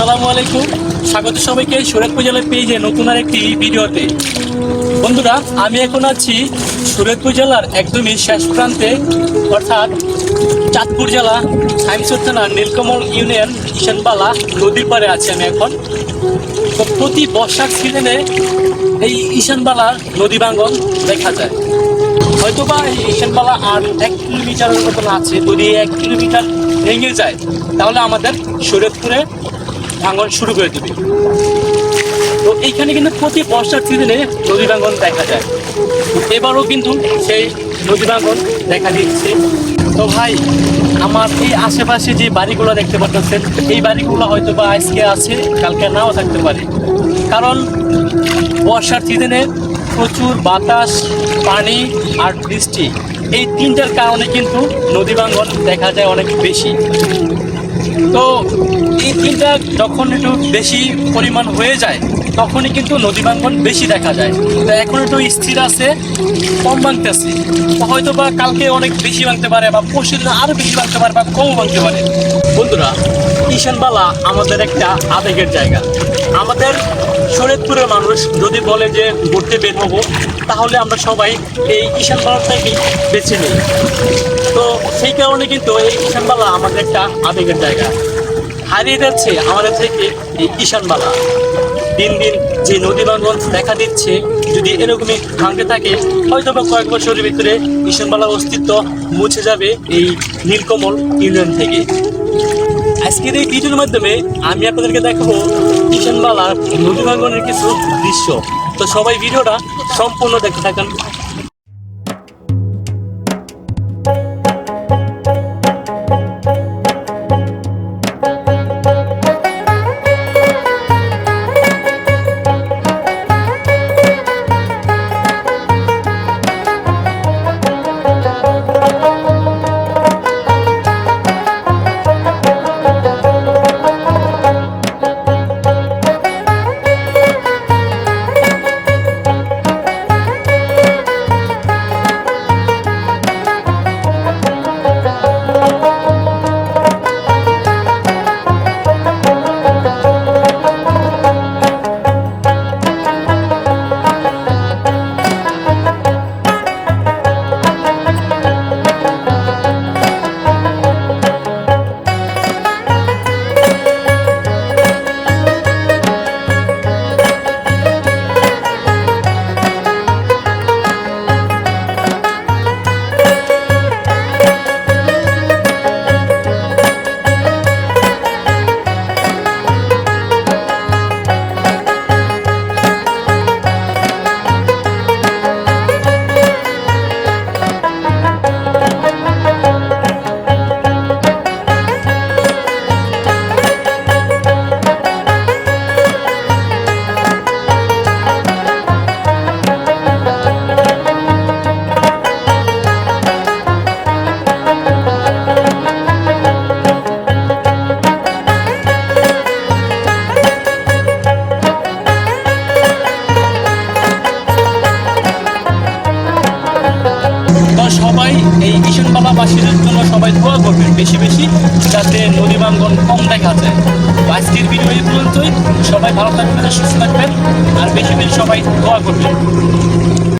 আসসালামু আলাইকুম। স্বাগত সবাইকে সুরতপুর জেলার পেজে নতুন আর একটি ভিডিওতে। বন্ধুরা, আমি এখন আছি সুরতপুর জেলার একদমই শেষ প্রান্তে, অর্থাৎ চাঁদপুর জেলা সাইমসুর থানা নীলকমল ইউনিয়ন ঈশানবালা নদীর পারে আছি আমি এখন। তো প্রতি বর্ষার সিজনে এই ঈশানবালা নদী ভাঙ্গন দেখা যায়। হয়তো বা এই ঈশানবালা আর এক কিলোমিটারের মতন আছে, যদি এক কিলোমিটার ভেঙে যায়, তাহলে আমাদের শরীয়তপুরে ভাঙন শুরু করে দেবে। তো এইখানে কিন্তু প্রতি বর্ষার সিজনে নদী ভাঙন দেখা যায়। এবারও কিন্তু সেই নদী ভাঙন দেখা দিচ্ছে। তো ভাই, আমার এই আশেপাশে যে বাড়িগুলো দেখতে পাচ্ছেন, এই বাড়িগুলো হয়তো বা আজকে আছে, কালকে নাও থাকতে পারে। কারণ বর্ষার সিজনে প্রচুর বাতাস, পানি আর বৃষ্টি, এই তিনটার কারণে কিন্তু নদী ভাঙ্গন দেখা যায় অনেক বেশি। তো তিনটা যখন একটু বেশি পরিমাণ হয়ে যায়, তখনই কিন্তু নদী ভাঙ্গন বেশি দেখা যায়। তো এখন একটু স্থির আছে, কম ভাঙতেছে হয়তো বা কালকে অনেক বেশি ভাঙতে পারে বা পরশু দিন আরও বেশি ভাঙতে পারে বা কম ভাঙতে পারে। বন্ধুরা, ঈশানবালা আমাদের একটা আবেগের জায়গা। আমাদের শরীয়তপুরের মানুষ যদি বলে যে ঘুরতে বের হব, তাহলে আমরা সবাই এই ঈশানবালাটাকেই বেছে নিই। তো সেই কারণে কিন্তু এই ঈশানবালা আমাদের একটা আবেগের জায়গা। হারিয়ে যাচ্ছে আমাদের থেকে এই ঈশানবালা দিন দিন যে নদী ভাঙ্গন দেখা দিচ্ছে, যদি এরকমই ভাঙতে থাকে হয়তো বা কয়েক বছরের ভিতরে ঈশানবালার অস্তিত্ব মুছে যাবে এই নীলকমল ইউনিয়ন থেকে। আজকের এই ভিডিওর মাধ্যমে আমি আপনাদেরকে দেখাবো কিষানবালার নদী ভাঙ্গনের কিছু দৃশ্য। তো সবাই ভিডিওটা সম্পূর্ণ দেখতে থাকেন। সবাই, এই কিষণ বাবাবাসীদের জন্য সবাই দোয়া করবেন বেশি বেশি, যাতে নদী বাঙ্গন কম দেখা যায়। আজকের ভিডিও এই পর্যন্তই। সবাই ভালো থাকবেন, সুস্থ থাকবেন, আর বেশি বেশি সবাই দোয়া করবেন।